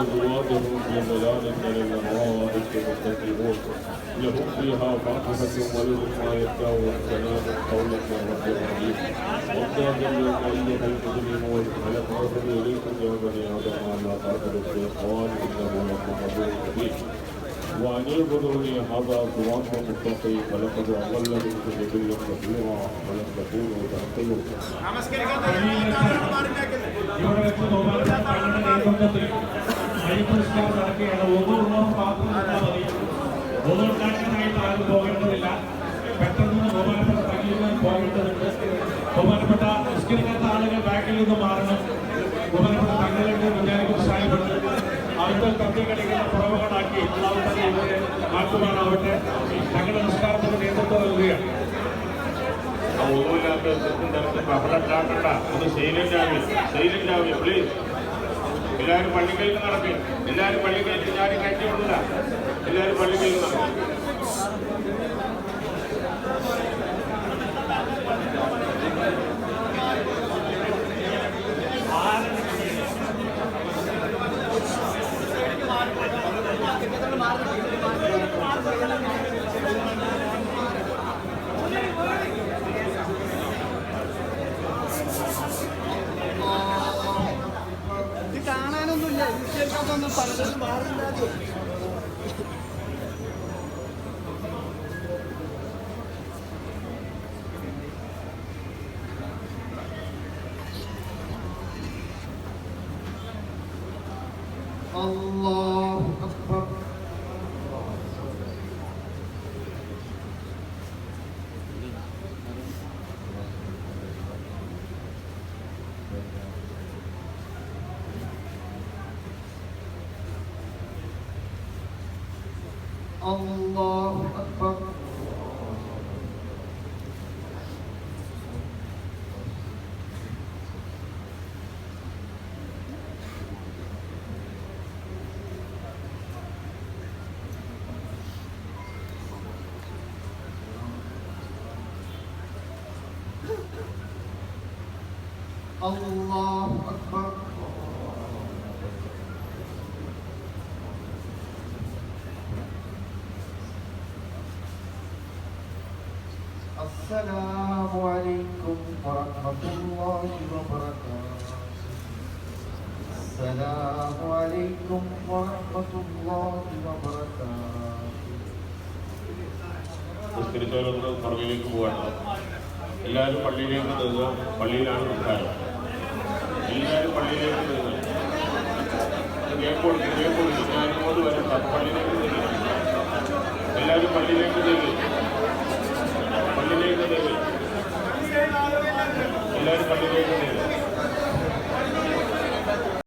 الواضح لبيان كلام الله في مصدر الوقت له فيها فاتحة ولد ما يتاوى الكلام قولة من رب العالمين وابتاد من أي من تظلم والحلق أرضم إليكم يا بني آدم على قاتل في قوان إنه لكم قبول كبير وأن يعبدوني هذا الضوان ومتقي فلقد أضل منكم جبلا كثيرا ولم تكونوا تعقلون. Thank you. മൈപുരസ്കാരം നടക്കുകയാണ്. ഒന്നുള്ളവർ മാത്രം മതി. ഒന്നുണ്ടാക്കാനായിട്ട് ആരും പോകേണ്ടതില്ല. പെട്ടെന്ന് ബഹുമാനപ്പെട്ട തങ്ങളിൽ പോകേണ്ടതുണ്ട്. ബഹുമാനപ്പെട്ട നിഷ്കരിക്കാത്ത ആളുകൾ ബാക്കിൽ നിന്ന് മാറണം. ബഹുമാനപ്പെട്ട തങ്ങളുടെ വിചാരിക്കുന്ന സാഹിബുണ്ട് തട്ടി കളിക്കുന്ന പുറവുകളാക്കി എല്ലാവർക്കും ഇവരെ മാറ്റുവാനാവട്ടെ തങ്ങളുടെ നിസ്കാരത്തിന് നേതൃത്വം നൽകുകയാണ്. ഒന്നുമില്ലാത്ത ബഹളം ഉണ്ടാക്കണ്ട അത് സൈലന്റ് രാവിലെ സൈലന്റ് രാവിലെ പ്ലീസ് എല്ലാവരും പള്ളികളിൽ നടക്കും. എല്ലാവരും പള്ളികളിൽ ഞാനും കയറ്റി വിടില്ല എല്ലാവരും പള്ളികളിൽ നടക്കും. Allah الله أكبر الله أكبر السلام عليكم ورحمة الله وبركاته السلام عليكم ورحمة الله وبركاته നിസ്കരിച്ചവരൊന്ന് പുറകിലേക്ക് പോകണം എല്ലാവരും പള്ളിയിലേക്ക് നിന്ന് പള്ളിയിലാണ് നിൽക്കാൻ എല്ലാവരും പള്ളിയിലേക്ക് നിന്ന് കേക്ക് കൊടുക്കും കേക്ക് കൊടുക്കും ഞാൻ ഇങ്ങോട്ട് വരും പള്ളിയിലേക്ക് எல்லாரும் பண்ணி